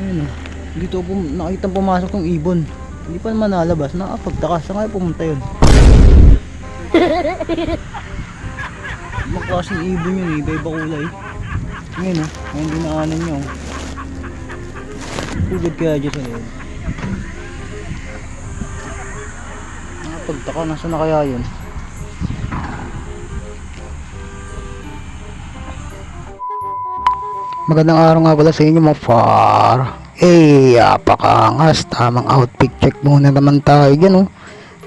Ayun oh. Dito po nakita pumasok ng ibon. Hindi pa naman nalabas. Nakapagtaka. Saan kaya pumunta yun? Makasing ibon yun eh. Iba-iba kulay. Ngayon oh. Ngayon dinaanan niya oh. Pugad kaya dyan sa loob. Nakapagtaka. Nasaan na kaya yun? Magandang araw nga pala sa inyo mga far. Eh, apakangas. Tamang outfit check muna naman tayo dyan, oh.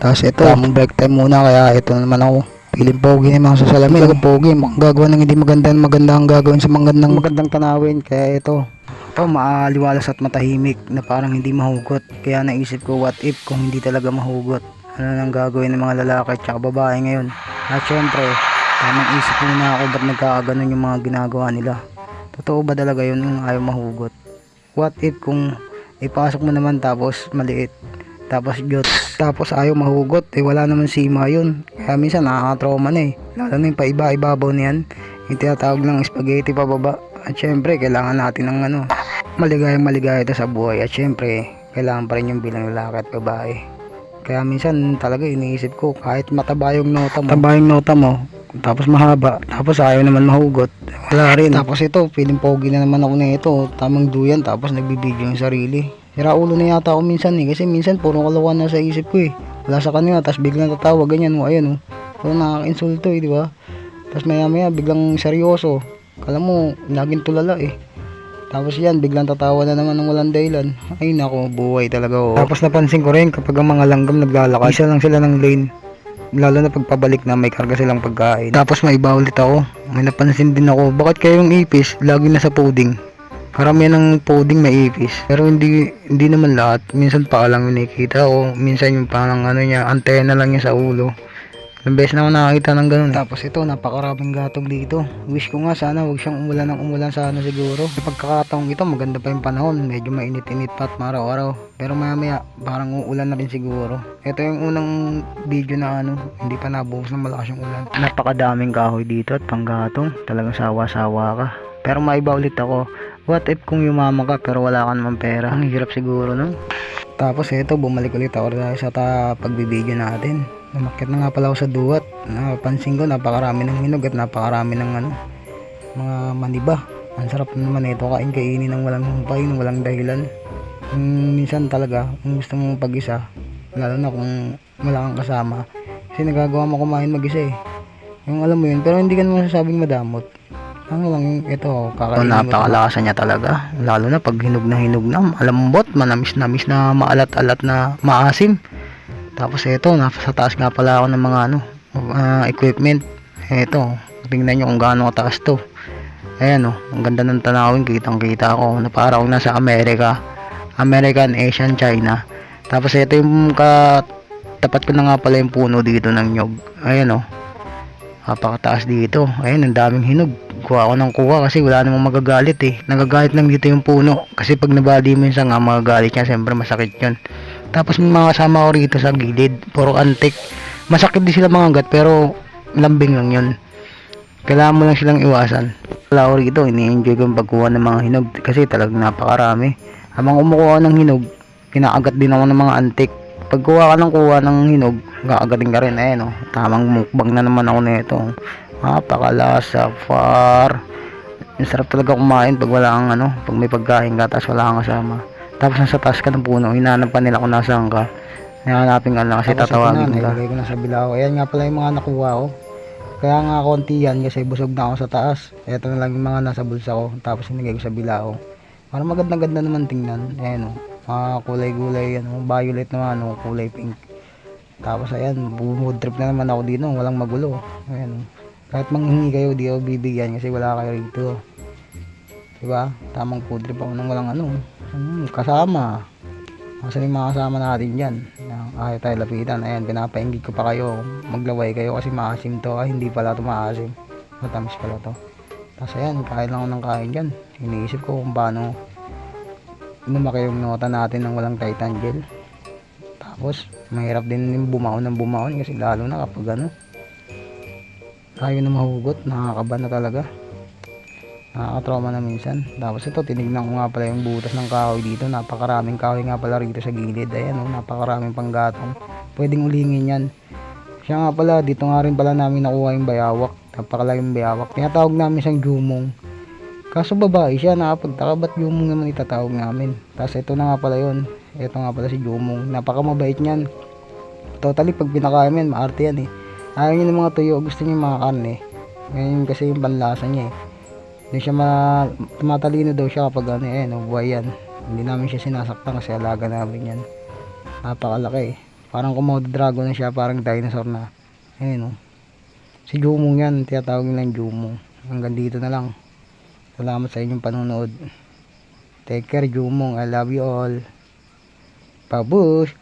Tapos ito, tamang break time muna. Kaya ito na naman ako. Piling pogi na mga sa salamin. Talaga pogi. Mukhang gagawa ng hindi maganda. Maganda ang gagawin sa magandang, magandang tanawin. Kaya ito. Ito, maaliwalas at matahimik na parang hindi mahugot. Kaya naisip ko, what if kung hindi talaga mahugot? Ano nang gagawin ng mga lalaki at babae ngayon? At syempre, tamang isip muna ako ba't nagkakaganon yung mga ginagawa nila. Totoo ba talaga yun yung ayaw mahugot? What if kung ipasok mo naman tapos maliit? Tapos gyot, tapos ayaw mahugot, eh wala naman sima yun. Kaya minsan nakakatrauma na eh. Lalo na yung paiba-ibabaw niyan, yung tinatawag ng spaghetti pababa. At syempre, kailangan natin ng ano, maligayang maligaya ito sa buhay. At syempre, kailangan pa rin yung bilang lalaki at babae. Kaya minsan talaga iniisip ko, kahit mataba yung nota mo, mataba yung nota mo, tapos mahaba, tapos ayaw naman mahugot, wala rin. Tapos ito, feeling pogi na naman ako na ito, tamang duyan, tapos nagbibideo yung sarili. Sira ulo na yata ako minsan eh, kasi minsan puro kalawan na sa isip ko eh. Wala sa kanila, tapos biglang tatawa, ganyan mo, ayun oh. Puro nakaka-insulto eh, di ba? Tapos maya maya, biglang seryoso. Kala mo, laging tulala eh. Tapos yan, biglang tatawa na naman ng walang dahilan. Ay nako, buhay talaga oh. Tapos napansin ko rin kapag ang mga langgam naglalakad, isa lang sila ng lane. Lalo na pagpabalik na may karga silang pagkain. Tapos may iba ulit ako. May napansin din ako, bakit kayong ipis lagi nasa pudding? Karamihan ng pudding may ipis. Pero hindi hindi naman lahat. Minsan pa lang nakikita ko. Minsan yung parang ano niya, antena lang niya sa ulo. Ilang beses na ako nakakita ng ganun. eh. Tapos ito, napakaraming gatong dito. Wish ko nga sana huwag siyang umulan ng umulan sana siguro. Sa pagkakataong ito, maganda pa yung panahon. Medyo mainit-init pa at maraw-araw. Pero maya maya, parang uulan na rin siguro. Ito yung unang video na ano, hindi pa nabuhos ng malakas yung ulan. Napakadaming kahoy dito at panggatong. Talagang sawa-sawa ka. Pero maiba ulit ako. What if kung yumama ka pero wala ka naman pera? Ang hirap siguro, no? Tapos ito, bumalik ulit ako sa pagbibideo natin. Umakyat na nga pala ako sa duwat. Napansin ko, napakarami ng hinog at napakarami ng ano, mga maniba. Ang sarap naman ito, kain kainin ng walang humpay, ng walang dahilan. Kung minsan talaga, kung gusto mo pag-isa, lalo na kung wala kang kasama. Kasi nagagawa mo kumain mag-isa eh. Yung alam mo yun, pero hindi ka naman sasabing madamot. Ano lang yung ito, kakainin mo. Napakalasa niya talaga. Lalo na pag hinog na hinog na, malambot, manamis-namis na maalat-alat na maasim. Tapos ito, nasa taas nga pala ako ng mga ano, ah, equipment. Ito, tingnan nyo kung gaano kataas to. Ayan oh, ang ganda ng tanawin, kitang kita ko na parang akong nasa Amerika. American, Asian, China. Tapos ito yung ka tapat ko na nga pala yung puno dito ng nyog. Ayan oh. Napakataas dito. Ayan, ang daming hinog. Kuha ako ng kuha kasi wala namang magagalit eh. Nagagalit lang dito yung puno. Kasi pag nabali mo yung sanga, magagalit niya. Siyempre masakit yun. Tapos may mga kasama ko rito sa gilid. Puro antik. Masakit din sila mga gat pero lambing lang yun. Kailangan mo lang silang iwasan. Wala ko rito, ini-enjoy ko yung pagkuha ng mga hinog kasi talagang napakarami. Habang umukuha ng hinog, kinaagat din ako ng mga antik. Pagkuha ka ng kuha ng hinog, kakagating ka rin. Ayan o, tamang mukbang na naman ako nito. Napakalasa, far. Ang sarap talaga kumain pag wala kang ano, pag may pagkain ka, tapos wala kang kasama. Tapos nasa taas ka ng puno, hinanap pa nila kung nasaan ka. Hanapin ka lang kasi tatawagin nila. Nilagay ko na sa bilao. Ayan nga pala yung mga nakuha ko. Kaya nga konti yan kasi busog na ako sa taas. Ito na lang yung mga nasa bulsa ko. Tapos nilagay ko sa bilao. Para maganda-ganda naman tingnan. Ayan o. Mga kulay-gulay yan. o. Violet naman o. Kulay pink. Tapos ayan. Mood trip na naman ako dito. Walang magulo. Ayan. Kahit manghingi kayo, di ako bibigyan kasi wala kayo rito. Diba? Tamang food trip ako nang walang ano. Hmm, kasama. Kasi yung mga kasama natin dyan. Ayaw tayo lapitan. Ayan, pinapaingit ko pa kayo. Maglaway kayo kasi maasim to. Ay, hindi pala ito maasim. Matamis pala to. Tapos ayan, kain lang ako ng kain dyan. Iniisip ko kung paano lumaki yung nota natin ng walang titan gel. Tapos, mahirap din yung bumaon ng bumaon kasi lalo na kapag ano, tayo na mahugot, nakakaba na talaga. Nakakatrauma na minsan. Tapos ito, tinignan ko nga pala yung butas ng kahoy dito. Napakaraming kahoy nga pala rito sa gilid. Ayan o, napakaraming panggatong. Pwedeng ulingin yan. Siya nga pala, dito nga rin pala namin nakuha yung bayawak. Napakalaking bayawak. Tinatawag namin siyang jumong. Kaso babae siya, nakapagtaka ba't jumong naman itatawag namin. Tapos ito na nga pala yun. Ito nga pala si jumong. Napakamabait niyan. Totally, pag pinakain mo yan, maarte yan eh. Ayaw niya ng mga tuyo, gusto niya mga karne. Ngayon kasi yung panlasa niya eh. Hindi siya ma tumatalino daw siya kapag ano eh, no, buhay yan. Hindi namin siya sinasaktan kasi alaga namin yan. Napakalaki eh. Parang Komodo dragon na siya, parang dinosaur na. Ayun oh. Si Jumong yan, tinatawag nilang Jumong. Hanggang dito na lang. Salamat sa inyong panonood. Take care Jumong, I love you all. Babush!